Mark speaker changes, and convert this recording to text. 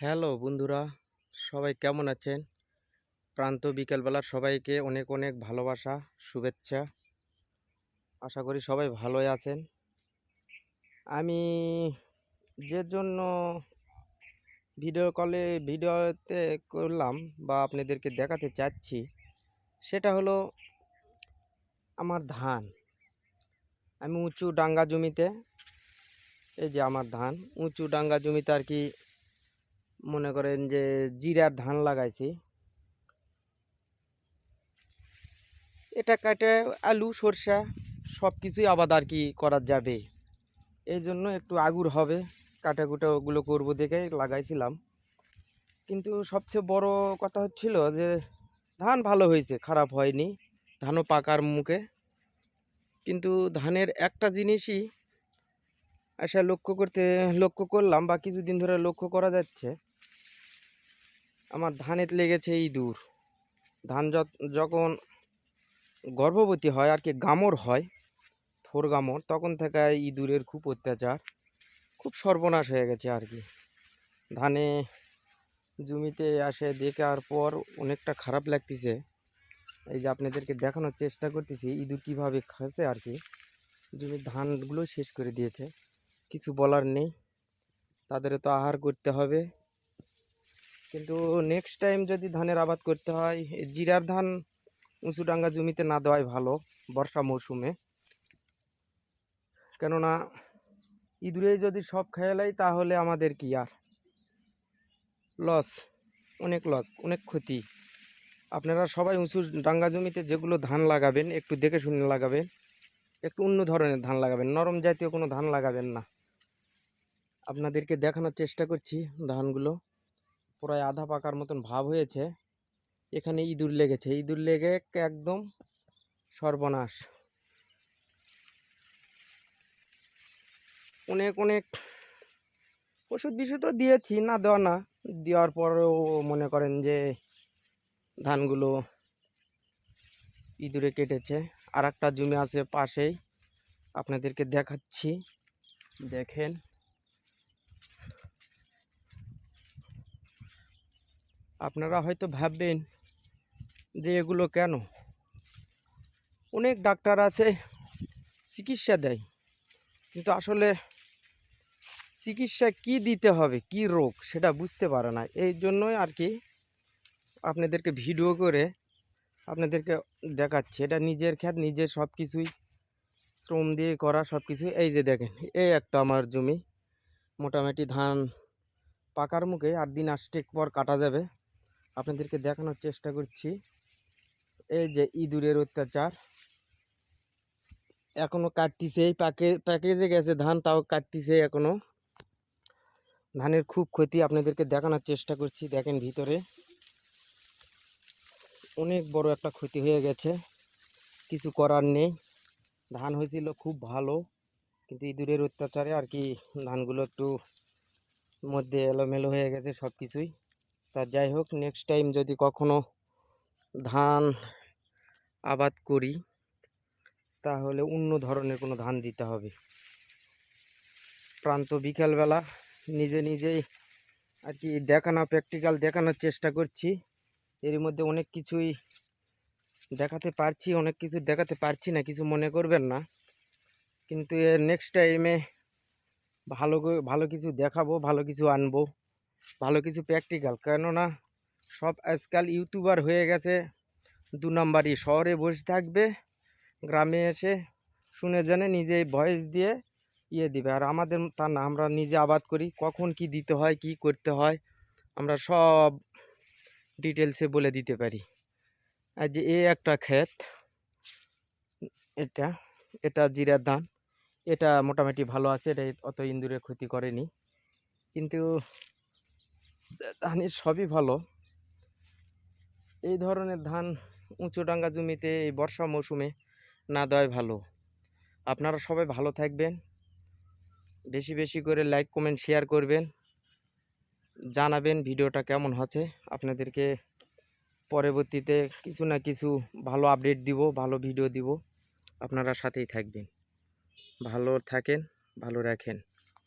Speaker 1: Hello বন্ধুরা, সবাই কেমন আছেন? প্রান্ত বিকেলবেলার সবাইকে অনেক অনেক ভালোবাসা, শুভেচ্ছা। আশা করি সবাই ভালোই আছেন। আমি যে জন্য ভিডিও কলে, ভিডিওতে করলাম বা আপনাদেরকে দেখাতে চাচ্ছি, সেটা হলো আমার ধান। আমি উঁচু ডাঙ্গা জমিতে, এই যে আমার ধান, উঁচু ডাঙ্গা জমিতে আর কি মনে করেন যে জিরার ধান লাগাইছি। এটা কাটে আলু, সরষা সব কিছুই আবাদ আর কি করা যাবে। এই জন্য একটু আগুর হবে, কাটা কুটা ওগুলো করব দেখে লাগাইছিলাম। কিন্তু সবচেয়ে বড় কথা হচ্ছিল যে ধান ভালো হয়েছে, খারাপ হয়নি, ধানও পাকার মুখে। কিন্তু ধানের একটা জিনিসই আসা লক্ষ্য করতে, লক্ষ্য করলাম বা কিছুদিন ধরে লক্ষ্য করা যাচ্ছে আমার ধানের লেগেছে ইঁদুর। ধান যখন গর্ভবতী হয় আর কি গামর হয়, থোর গামর, তখন থেকে ইঁদুরের খুব অত্যাচার। খুব সর্বনাশ হয়ে গেছে আর কি। ধানে জমিতে আসে দেখার পর অনেকটা খারাপ লাগতেছে। এই যে আপনাদেরকে দেখানোর চেষ্টা করতেছি, ইঁদুর কীভাবে খাচ্ছে আর কি। জমির ধানগুলো শেষ করে দিয়েছে। কিছু বলার নেই। তাদেরও তো আহার করতে হবে। কিন্তু নেক্সট টাইম যদি ধানের আবাদ করতে হয় জিরার ধান উঁচু ডাঙ্গা জমিতে না দেওয়াই ভালো বর্ষা মৌসুমে। কেননা ইঁদুরে যদি সব খেয়ে তাহলে আমাদের কি আর? লস অনেক লস অনেক ক্ষতি। আপনারা সবাই উঁচু ডাঙ্গা জমিতে যেগুলো ধান লাগাবেন, একটু দেখে শুনে লাগাবেন। একটু অন্য ধরনের ধান লাগাবেন, নরম জাতীয় কোনো ধান লাগাবেন না। আপনাদেরকে দেখানোর চেষ্টা করছি ধানগুলো। প্রায় আধা পাকার মতন ভাব হয়েছে। এখানে ইঁদুর লেগেছে। ইঁদুর লেগে একদম সর্বনাশ। অনেক অনেক ওষুধ বিষুধ তো দিয়েছি, না দেওয়া না। দেওয়ার পরেও মনে করেন যে ধানগুলো ইঁদুরে কেটেছে। আর একটা জমি আছে পাশেই। আপনাদেরকে দেখাচ্ছি। দেখেন। আপনারা হয়তো ভাববেন যে এগুলো কেন? অনেক ডাক্তার আছে, চিকিৎসা দেয়। কিন্তু আসলে চিকিৎসা কি দিতে হবে, কি রোগ সেটা বুঝতে পারে না। এই জন্যই আর কি আপনাদেরকে ভিডিও করে আপনাদেরকে দেখাচ্ছি। এটা নিজের খ্যাত, নিজের সব কিছুই, শ্রম দিয়ে করা সব কিছুই। এই যে দেখেন, এই একটা আমার জমি। মোটামুটি ধান পাকার মুখে আট দিন আসতে পর কাটা যাবে। আপনাদেরকে দেখানোর চেষ্টা করছি। এই যে ইঁদুরের অত্যাচার। এখনও কাটতিছে, এই প্যাকে প্যাকেজে গেছে ধান, তাও কাটতিছে এখনও। ধানের খুব ক্ষতি আপনাদেরকে দেখানোর চেষ্টা করছি, দেখেন ভিতরে। অনেক বড় একটা ক্ষতি হয়ে গেছে, কিছু করার নেই। ধান হয়েছিল খুব ভালো, কিন্তু ইঁদুরের অত্যাচারে আর কি ধানগুলো একটু মধ্যে এলোমেলো হয়ে গেছে সব কিছুই তা যাই হোক নেক্সট টাইম যদি কখনো ধান আবাদ করি, তাহলে অন্য ধরনের কোনো ধান দিতে হবে। প্রান্ত বিকালবেলা নিজে নিজেই আর কি দেখানো প্র্যাকটিক্যাল দেখানোর চেষ্টা করছি। এর মধ্যে অনেক কিছুই দেখাতে পারছি, অনেক কিছু দেখাতে পারছি না, কিছু মনে করবেন না। কিন্তু নেক্সট টাইমে ভালো ভালো কিছু দেখাবো, ভালো কিছু আনব। ভালো কিছু প্র্যাকটিক্যাল কেননা সব আজকাল ইউটিউবার হয়ে গেছে। দু নাম্বারই, শহরে বসে থাকবে, গ্রামে এসে শুনে জানে নিজেই ভয়েস দিয়ে ইয়ে দিবে। আর আমাদের তা না, আমরা নিজে আবাদ করি, কখন কি দিতে হয়, কি করতে হয়, আমরা সব ডিটেলসে বলে দিতে পারি। আর যে এ একটা ক্ষেত, এটা এটা জিরার ধান, এটা মোটামুটি ভালো আছে, এটা অত ইন্দুরে ক্ষতি করেনি। কিন্তু ধানের সবই ভালো। এই ধরনের ধান উঁচু ডাঙ্গা জমিতে এই বর্ষা মৌসুমে না দেওয়াই ভালো। আপনারা সবাই ভালো থাকবেন। বেশি বেশি করে লাইক কমেন্ট শেয়ার করবেন। জানাবেন ভিডিওটা কেমন হচ্ছে। আপনাদেরকে পরবর্তীতে কিছু না কিছু ভালো আপডেট দিব, ভালো ভিডিও দিব। আপনারা সাথেই থাকবেন। ভালো থাকেন, ভালো রাখেন।